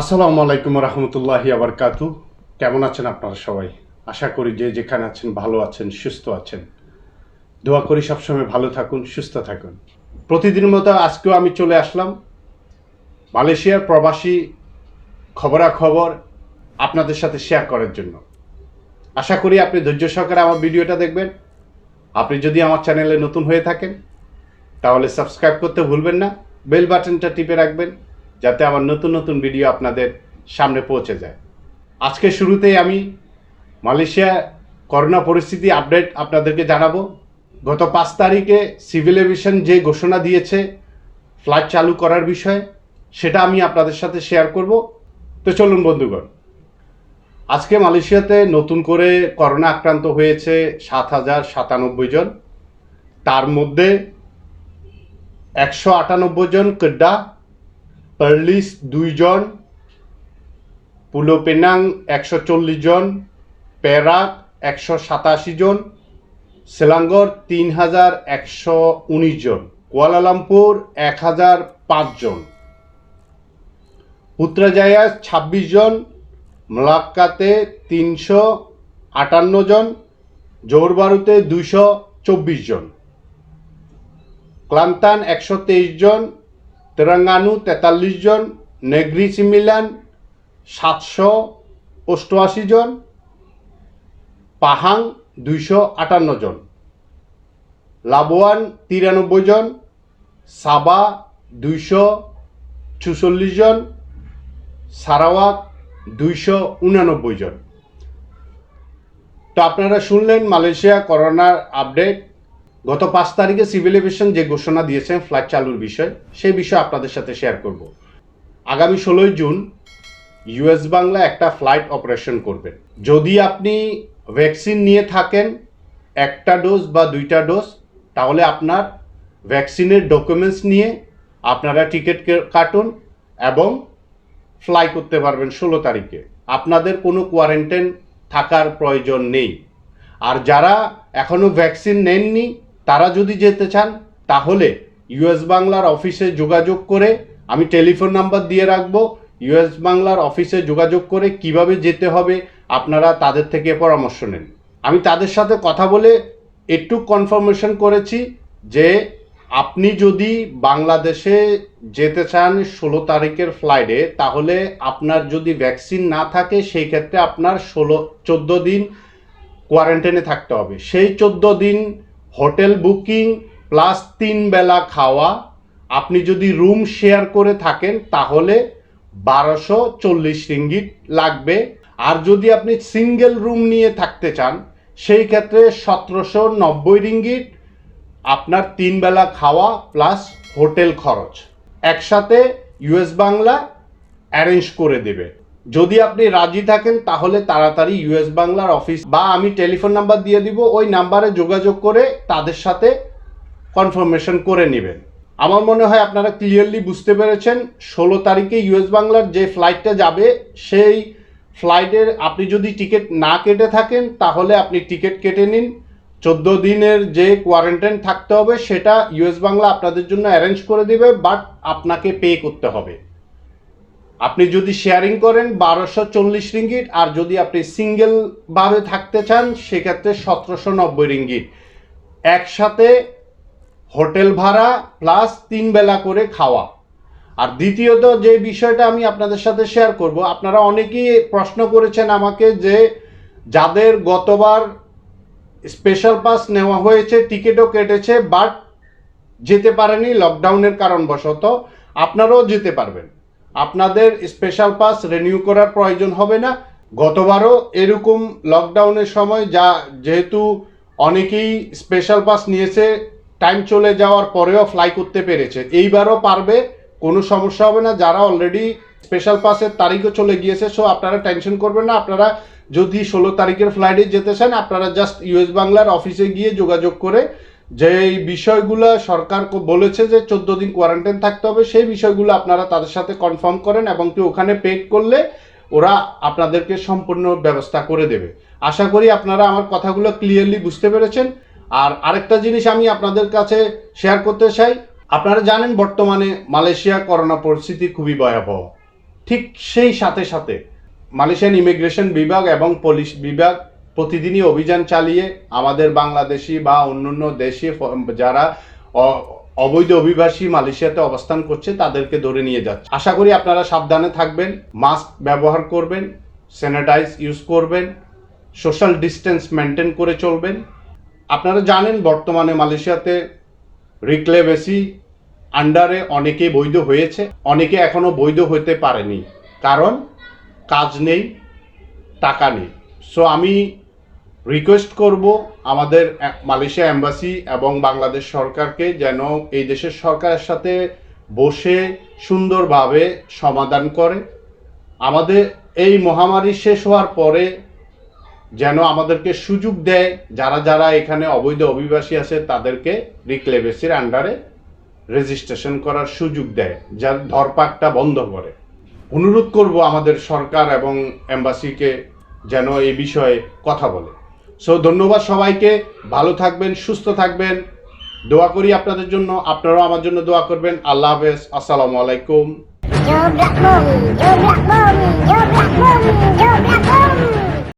আসসালামু আলাইকুম রহমতুল্লাহি আবরকাতু কেমন আছেন আপনারা সবাই? আশা করি যে যেখানে আছেন ভালো আছেন, সুস্থ আছেন। দোয়া করি সবসময় ভালো থাকুন, সুস্থ থাকুন। প্রতিদিন মতো আজকেও আমি চলে আসলাম মালয়েশিয়ার প্রবাসী খবরাখবর আপনাদের সাথে শেয়ার করার জন্য। আশা করি আপনি ধৈর্য সহকারে আমার ভিডিওটা দেখবেন। আপনি যদি আমার চ্যানেলে নতুন হয়ে থাকেন, তাহলে সাবস্ক্রাইব করতে ভুলবেন না বেল বাটনটা টিপে রাখবেন। যাতে আমার নতুন নতুন ভিডিও আপনাদের সামনে পৌঁছে যায়। আজকে শুরুতেই আমি মালয়েশিয়া করোনা পরিস্থিতি আপডেট আপনাদেরকে জানাব। গত পাঁচ তারিখে সিভিল এভিয়েশন যে ঘোষণা দিয়েছে ফ্লাইট চালু করার বিষয়ে, সেটা আমি আপনাদের সাথে শেয়ার করব। তো চলুন বন্ধুগণ, আজকে মালয়েশিয়াতে নতুন করে করোনা আক্রান্ত হয়েছে সাত হাজার সাতানব্বই জন। তার মধ্যে একশো আটানব্বই জন কেড্ডা পার্লিস দুইজন পুলো পেনাং একশো চল্লিশ জন পেরাক একশো সাতাশি জন সেলাঙ্গর তিন হাজার একশো উনিশ জন কুয়ালালামপুর এক হাজার পাঁচ জন পুত্রাজায়া ছাব্বিশ জন মলাক্কাতে তিনশো আটান্ন জন জোরবারুতে দুইশো চব্বিশ জন ক্লান্তান একশো তেইশ জন তেরাঙ্গানু তেতাল্লিশ জন, নেগ্রি সিমিলান সাতশো অষ্টআশি জন, পাহাং দুইশো আটান্ন জন, লাবোয়ান তিরানব্বই জন, সাবা দুইশো চুচল্লিশ জন সারাওয়াক দুইশো উনানব্বই জন। তো আপনারা শুনলেন মালয়েশিয়া করোনার আপডেট। গত পাঁচ তারিখে সিভিল এভিয়েশন যে ঘোষণা দিয়েছেন ফ্লাইট চালুর বিষয়, সেই বিষয় আপনাদের সাথে শেয়ার করব। আগামী ষোলোই জুন ইউএস বাংলা একটা ফ্লাইট অপারেশন করবেন যদি আপনি ভ্যাকসিন নিয়ে থাকেন, একটা ডোজ বা দুইটা ডোজ, তাহলে আপনার ভ্যাকসিনের ডকুমেন্টস নিয়ে আপনারা টিকিট কাটুন এবং ফ্লাই করতে পারবেন ষোলো তারিখে। আপনাদের কোনো কোয়ারেন্টাইন থাকার প্রয়োজন নেই। আর যারা এখনও ভ্যাকসিন নেননি তারা যদি যেতে চান, তাহলে ইউএস বাংলার অফিসে যোগাযোগ করে আমি টেলিফোন নাম্বার দিয়ে রাখব। ইউএস বাংলার অফিসে যোগাযোগ করে কীভাবে যেতে হবে, আপনারা তাদের থেকে পরামর্শ নেন। আমি তাদের সাথে কথা বলে একটু কনফার্মেশন করেছি যে আপনি যদি বাংলাদেশে যেতে চান ষোলো তারিখের ফ্লাইটে তাহলে আপনার যদি ভ্যাকসিন না থাকে, সেই ক্ষেত্রে আপনার ষোলো, চোদ্দ দিন কোয়ারেন্টাইনে থাকতে হবে। সেই চোদ্দ দিন হোটেল বুকিং প্লাস তিন বেলা খাওয়া। আপনি যদি রুম শেয়ার করে থাকেন, তাহলে বারোশো চল্লিশ রিঙ্গিট লাগবে। আর যদি আপনি সিঙ্গেল রুম নিয়ে থাকতে চান, সেই ক্ষেত্রে সতেরোশো নব্বই রিঙ্গিট আপনার তিন বেলা খাওয়া প্লাস হোটেল খরচ। একসাথে ইউএস বাংলা অ্যারেঞ্জ করে দেবে। যদি আপনি রাজি থাকেন, তাহলে তাড়াতাড়ি ইউএস বাংলার অফিস বা আমি টেলিফোন নাম্বার দিয়ে দিব, ওই নাম্বারে যোগাযোগ করে তাদের সাথে কনফার্মেশন করে নেবেন। আমার মনে হয় আপনারা ক্লিয়ারলি বুঝতে পেরেছেন, ষোলো তারিখে ইউএস বাংলার যে ফ্লাইটটা যাবে, সেই ফ্লাইটের আপনি যদি টিকিট না কেটে থাকেন, তাহলে আপনি টিকিট কেটে নিন। চোদ্দ দিনের যে কোয়ারেন্টাইন থাকতে হবে, সেটা ইউএস বাংলা আপনাদের জন্য অ্যারেঞ্জ করে দেবে বাট আপনাকে পে করতে হবে। আপনি যদি শেয়ারিং করেন বারোশো চল্লিশ রিঙ্গিট আর যদি আপনি সিঙ্গেলভাবে থাকতে চান, সেক্ষেত্রে সতেরোশো নব্বই রিঙ্গিট একসাথে হোটেল ভাড়া প্লাস তিন বেলা করে খাওয়া। আর দ্বিতীয়ত যে বিষয়টা আমি আপনাদের সাথে শেয়ার করব, আপনারা অনেকেই প্রশ্ন করেছেন আমাকে যে যাদের গতবার স্পেশাল পাস নেওয়া হয়েছে টিকিটও কেটেছে বাট যেতে পারেনি লকডাউনের কারণবশত, আপনারাও যেতে পারবেন। আপনাদের স্পেশাল পাস রিনিউ করার প্রয়োজন হবে না। গতবারও এরকম লকডাউনের সময় যা যেহেতু অনেকেই স্পেশাল পাস নিয়েছে টাইম চলে যাওয়ার পরেও ফ্লাই করতে পেরেছে। এইবারও পারবে, কোনো সমস্যা হবে না। যারা অলরেডি স্পেশাল পাসের তারিখও চলে গিয়েছে সো আপনারা টেনশন করবেন না। আপনারা যদি ষোলো তারিখের ফ্লাইটে যেতে চান, আপনারা জাস্ট ইউএস বাংলার অফিসে গিয়ে যোগাযোগ করে যে এই বিষয়গুলো সরকার বলেছে যে চোদ্দ দিন কোয়ারেন্টাইন থাকতে হবে, সেই বিষয়গুলো আপনারা তাদের সাথে কনফার্ম করেন এবং কি ওখানে পেড করলে ওরা আপনাদেরকে সম্পূর্ণ ব্যবস্থা করে দেবে। আশা করি আপনারা আমার কথাগুলো ক্লিয়ারলি বুঝতে পেরেছেন। আর আরেকটা জিনিস আমি আপনাদের কাছে শেয়ার করতে চাই। আপনারা জানেন বর্তমানে মালয়েশিয়া করোনা পরিস্থিতি খুবই ভয়াবহ। ঠিক সেই সাথে সাথে মালয়েশিয়ান ইমিগ্রেশন বিভাগ এবং পুলিশ বিভাগ প্রতিদিনই অভিযান চালিয়ে আমাদের বাংলাদেশি বা অন্যান্য দেশে যারা অবৈধ অভিবাসী মালয়েশিয়াতে অবস্থান করছে, তাদেরকে ধরে নিয়ে যাচ্ছে। আশা করি আপনারা সাবধানে থাকবেন, মাস্ক ব্যবহার করবেন স্যানিটাইজ ইউজ করবেন সোশ্যাল ডিস্টেন্স মেনটেন করে চলবেন। আপনারা জানেন, বর্তমানে মালয়েশিয়াতে রিক্লেবেসি আন্ডারে অনেকে বৈধ হয়েছে, অনেকে এখনও বৈধ হতে পারেনি। কারণ, কাজ নেই, টাকা নেই। সো আমি রিকোয়েস্ট করব আমাদের মালয়েশিয়া এম্বাসি এবং বাংলাদেশ সরকারকে যেন এই দেশের সরকারের সাথে বসে সুন্দরভাবে সমাধান করে। আমাদের এই মহামারী শেষ হওয়ার পরে যেন আমাদেরকে সুযোগ দেয়, যারা যারা এখানে অবৈধ অভিবাসী আছে তাদেরকে রিক্লেবেসির আন্ডারে রেজিস্ট্রেশন করার সুযোগ দেয়, যার ধরপাকটা বন্ধ করে। অনুরোধ করব আমাদের সরকার এবং এম্বাসিকে যেন এই বিষয়ে কথা বলে। সো ধন্যবাদ সবাইকে। ভালো থাকবেন, সুস্থ থাকবেন। দোয়া করি আপনাদের জন্য, আপনারাও আমার জন্য দোয়া করবেন। আল্লাহ হাফেজ। আসসালামু আলাইকুম।